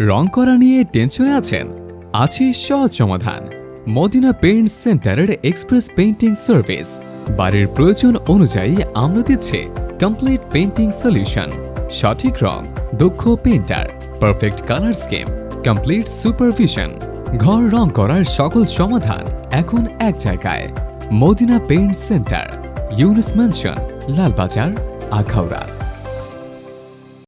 রং করা নিয়ে টেনশনে আছেন? আছে সহজ সমাধান। মদিনা পেইন্ট সেন্টারের এক্সপ্রেস পেইন্টিং সার্ভিস। বাড়ির প্রয়োজন অনুযায়ী আমরা দিচ্ছি কমপ্লিট পেইন্টিং সলিউশন। সঠিক রং, দক্ষ painter, perfect colour scheme, complete supervision. ঘর রং করার সকল সমাধান এখন এক জায়গায়। Madina paint centre. Yunus mansion Lalbazar Akhaura.